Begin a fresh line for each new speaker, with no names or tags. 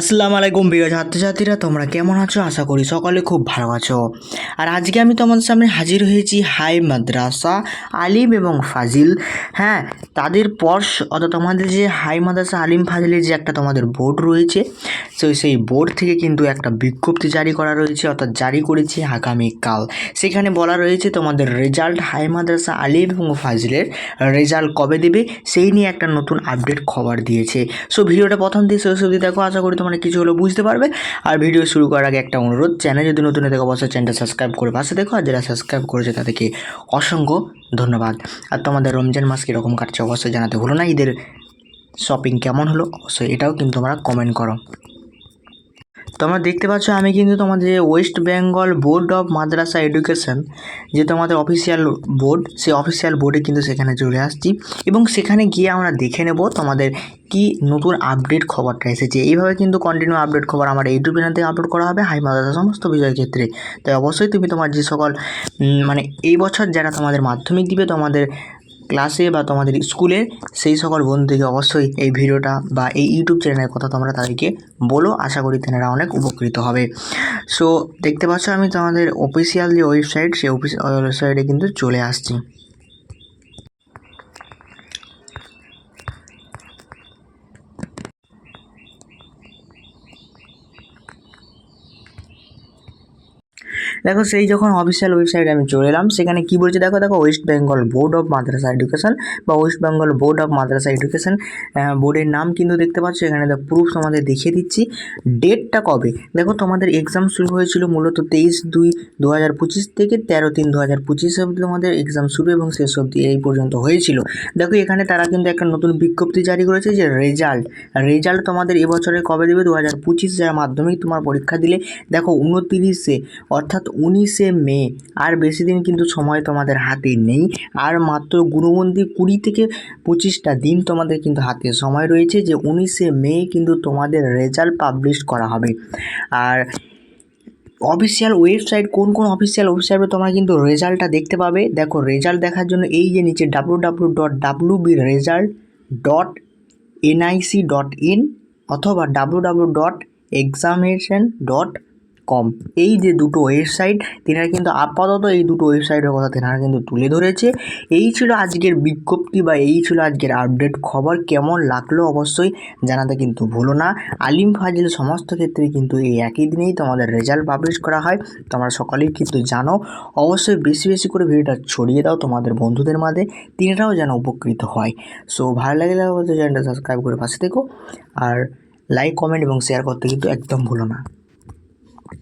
আসসালামু আলাইকুম প্রিয় ছাত্রছাত্রীরা, তোমরা কেমন আছো? আশা করি সকলে খুব ভালো আছো। আর আজকে আমি তোমাদের সামনে হাজির হয়েছি হাই মাদ্রাসা আলিম এবং ফাজিল। হ্যাঁ তাদের পর্স অর্থাৎ তোমাদের যে হাই মাদ্রাসা আলিম ফাজিলের যে একটা তোমাদের বোর্ড রয়েছে তো সেই বোর্ড থেকে কিন্তু একটা বিজ্ঞপ্তি জারি করা রয়েছে, অর্থাৎ জারি করেছে আগামীকাল। সেখানে বলা রয়েছে, তোমাদের রেজাল্ট হাই মাদ্রাসা আলিম এবং ফাজিলের রেজাল্ট কবে দেবে, সেই নিয়ে একটা নতুন আপডেট খবর দিয়েছে। সো ভিডিওটা প্রথম দিয়ে শেষ অবধি দেখো, আশা করি তোমরা কিছু হলো বুঝতে পারবে। আর ভিডিও শুরু করার আগে একটা অনুরোধ চ্যানেল যদি নতুন দেখো অবশ্যই চ্যানেলটা সাবস্ক্রাইব করে পাশে দেখো, আর যারা সাবস্ক্রাইব করেছে তাদেরকে অসংখ্য ধন্যবাদ। আর তোমাদের রমজান মাস কীরকম কাটছে, অবশ্যই জানাতে ভুলো না। ঈদের শপিং কেমন হলো, অবশ্যই এটাও কিন্তু তোমরা কমেন্ট করো। তোমরা দেখতে পাচ্ছ, আমি কিন্তু তোমাদের West Bengal board of madrasa education যে তোমাদের অফিসিয়াল বোর্ড সেই অফিসিয়াল বোর্ডে কিন্তু সেখানে চলে আসছি। এবং সেখানে গিয়ে আমরা দেখে নেব তোমাদের কি নতুন আপডেট খবরটা এসেছে। এইভাবে কিন্তু কন্টিনিউ আপডেট খবর আমার ইউটিউব চ্যানেল থেকে আপলোড করা হবে, হাই মাদ্রাসা সমস্ত বিষয়ের ক্ষেত্রে। তাই অবশ্যই তুমি তোমার যে সকল মানে এই বছর যারা তোমাদের মাধ্যমিক দিবে, তোমাদের ক্লাসে বা তোমাদের স্কুলে সেই সকল বন্ধুকে অবশ্যই এই ভিডিওটা বা এই ইউটিউব চ্যানেলের কথা তোমরা তাদেরকে বলো। আশা করি তেনারা অনেক উপকৃত হবে। সো দেখতে পাচ্ছ আমি তোমাদের অফিসিয়াল যে ওয়েবসাইট সেই ওয়েবসাইটে কিন্তু চলে আসছি। দেখো সেই যখন অফিসিয়াল ওয়েবসাইটে আমি চলে এলাম, সেখানে কী বলছে দেখো দেখো West Bengal board of madrasa education বা West Bengal board of madrasa education বোর্ডের নাম কিন্তু দেখতে পাচ্ছ, এখানে প্রুফ তোমাদের দেখিয়ে দিচ্ছি। ডেটটা কবে? দেখো তোমাদের এক্সাম শুরু হয়েছিল মূলত তেইশ দুই দু হাজার পঁচিশ থেকে তেরো তিন দু হাজার পঁচিশ অবধি তোমাদের এক্সাম শুরু এবং শেষ অবধি এই পর্যন্ত হয়েছিল। দেখো এখানে তারা কিন্তু একটা নতুন বিজ্ঞপ্তি জারি করেছে যে রেজাল্ট রেজাল্ট তোমাদের এবছরে কবে দেবে? দু হাজার পঁচিশ যারা মাধ্যমিক তোমার পরীক্ষা দিলে, দেখো উনতিরিশে, অর্থাৎ উনিশে মে। আর বেশি দিন কিন্তু সময় তোমাদের হাতে নেই। আর মাত্র গুণবন্দি কুড়ি থেকে পঁচিশটা দিন তোমাদের কিন্তু হাতে সময় রয়েছে যে উনিশে মে কিন্তু তোমাদের রেজাল্ট পাবলিশ করা হবে। আর অফিসিয়াল ওয়েবসাইট, কোন কোন অফিসিয়াল ওয়েবসাইটে তোমরা কিন্তু রেজাল্টটা দেখতে পাবে। দেখো, রেজাল্ট দেখার জন্য এই যে নিচে W W dot W B result dot NIC dot in অথবা W W dot examination dot com. এই যে দুটো ওয়েবসাইট, তেনারা কিন্তু আপাতত এই দুটো ওয়েবসাইটের কথা তেনারা কিন্তু তুলে ধরেছে। এই ছিল আজকের বিজ্ঞপ্তি বা এই ছিল আজকের আপডেট খবর। কেমন লাগল অবশ্যই জানাতে কিন্তু ভুলো না। আলিম ফাজিল সমস্ত ক্ষেত্রে কিন্তু এই একই দিনেই তোমাদের রেজাল্ট পাবলিশ করা হয়। তোমরা সকলেই কিন্তু জানো। অবশ্যই বেশি বেশি করে ভিডিওটা ছড়িয়ে দাও তোমাদের বন্ধুদের মাঝে। তিনারাও যেন উপকৃত হয়। সো ভালো লাগলে চ্যানেলটা সাবস্ক্রাইব করে পাশে থেকো। আর লাইক কমেন্ট এবং শেয়ার করতে কিন্তু একদম ভুলো না।